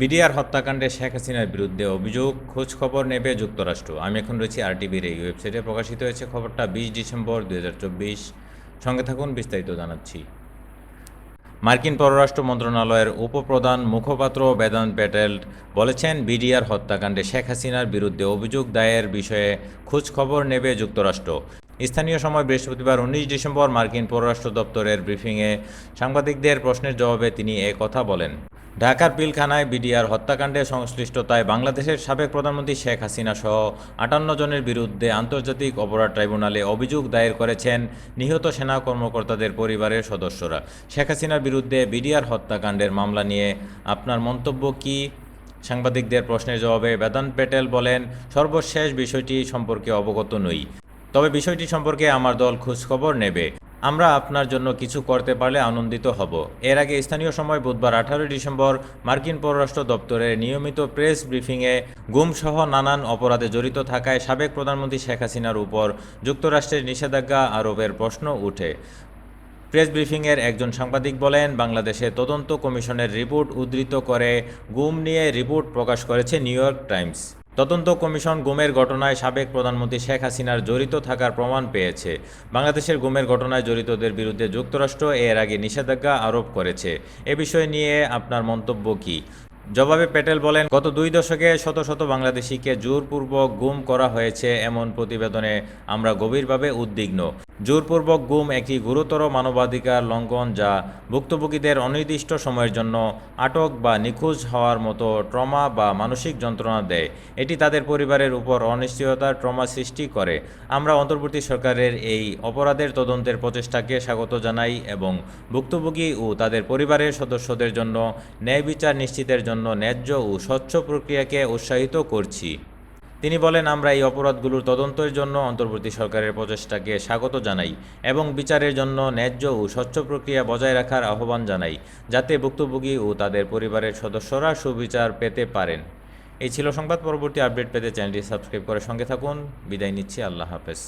BDR হত্যাকাণ্ডে শেখ হাসিনার বিরুদ্ধে অভিযোগ খোঁজ খবর নেবে যুক্তরাষ্ট্র। আমি এখন রয়েছি আরটিভির এই ওয়েবসাইটে। প্রকাশিত হয়েছে খবরটা বিশ ডিসেম্বর দুই হাজার চব্বিশ। সঙ্গে থাকুন, বিস্তারিত জানাচ্ছি। মার্কিন পররাষ্ট্র মন্ত্রণালয়ের উপপ্রধান মুখপাত্র বেদান্ত প্যাটেল বলেছেন, বিডিআর হত্যাকাণ্ডে শেখ হাসিনার বিরুদ্ধে অভিযোগ দায়ের বিষয়ে খোঁজ খবর নেবে যুক্তরাষ্ট্র। স্থানীয় সময় বৃহস্পতিবার উনিশ ডিসেম্বর মার্কিন পররাষ্ট্র দপ্তরের ব্রিফিংয়ে সাংবাদিকদের প্রশ্নের জবাবে তিনি এ কথা বলেন। ঢাকার পিলখানায় বিডিআর হত্যাকাণ্ডে সংশ্লিষ্টতায় বাংলাদেশের সাবেক প্রধানমন্ত্রী শেখ হাসিনা সহ আটান্ন জনের বিরুদ্ধে আন্তর্জাতিক অপরাধ ট্রাইব্যুনালে অভিযোগ দায়ের করেছেন নিহত সেনা কর্মকর্তাদের পরিবারের সদস্যরা। শেখ হাসিনার বিরুদ্ধে বিডিআর হত্যাকাণ্ডের মামলা নিয়ে আপনার মন্তব্য কি? সাংবাদিকদের প্রশ্নের জবাবে বেদান্ত প্যাটেল বলেন, সর্বশেষ বিষয়টি সম্পর্কে অবগত নই। তবে বিষয়টি সম্পর্কে আমার দল খোঁজখবর নেবে। আমরা আপনার জন্য কিছু করতে পারলে আনন্দিত হব। এর আগে স্থানীয় সময় বুধবার আঠারোই ডিসেম্বর মার্কিন পররাষ্ট্র দপ্তরের নিয়মিত প্রেস ব্রিফিংয়ে গুমসহ নানান অপরাধে জড়িত থাকায় সাবেক প্রধানমন্ত্রী শেখ হাসিনার উপর যুক্তরাষ্ট্রের নিষেধাজ্ঞা আরোপের প্রশ্ন উঠে। প্রেস ব্রিফিংয়ের একজন সাংবাদিক বলেন, বাংলাদেশে তদন্ত কমিশনের রিপোর্ট উদ্ধৃত করে গুম নিয়ে রিপোর্ট প্রকাশ করেছে নিউ ইয়র্ক টাইমস। তদন্ত কমিশন গুমের ঘটনায় সাবেক প্রধানমন্ত্রী শেখ হাসিনার জড়িত থাকার প্রমাণ পেয়েছে। বাংলাদেশের গুমের ঘটনায় জড়িতদের বিরুদ্ধে যুক্তরাষ্ট্র এর আগে নিষেধাজ্ঞা আরোপ করেছে। এ বিষয় নিয়ে আপনার মন্তব্য কী? জবাবে প্যাটেল বলেন, গত দুই দশকে শত শত বাংলাদেশিকে জোরপূর্বক গুম করা হয়েছে এমন প্রতিবেদনে আমরা গভীরভাবে উদ্বিগ্ন। জোরপূর্বক গুম একটি গুরুতর মানবাধিকার লঙ্ঘন যা ভুক্তভোগীদের অনির্দিষ্ট সময়ের জন্য আটক বা নিখোঁজ হওয়ার মতো ট্রমা বা মানসিক যন্ত্রণা দেয়। এটি তাদের পরিবারের উপর অনিশ্চয়তার ট্রমা সৃষ্টি করে। আমরা অন্তর্বর্তী সরকারের এই অপরাধের তদন্তের প্রচেষ্টাকে স্বাগত জানাই এবং ভুক্তভোগী ও তাদের পরিবারের সদস্যদের জন্য ন্যায় বিচার নিশ্চিতের জন্য ন্যায্য ও স্বচ্ছ প্রক্রিয়াকে উৎসাহিত করছি। তিনি বলেন, আমরা এই অপরাধগুলোর তদন্তের জন্য অন্তর্বর্তী সরকারের প্রচেষ্টাকে স্বাগত জানাই এবং বিচারের জন্য ন্যায্য ও স্বচ্ছ প্রক্রিয়া বজায় রাখার আহ্বান জানাই, যাতে ভুক্তভোগী ও তাদের পরিবারের সদস্যরা সুবিচার পেতে পারেন। এই ছিল সংবাদ। পরবর্তী আপডেট পেতে চ্যানেলটি সাবস্ক্রাইব করে সঙ্গে থাকুন। বিদায় নিচ্ছি। আল্লাহ হাফেজ।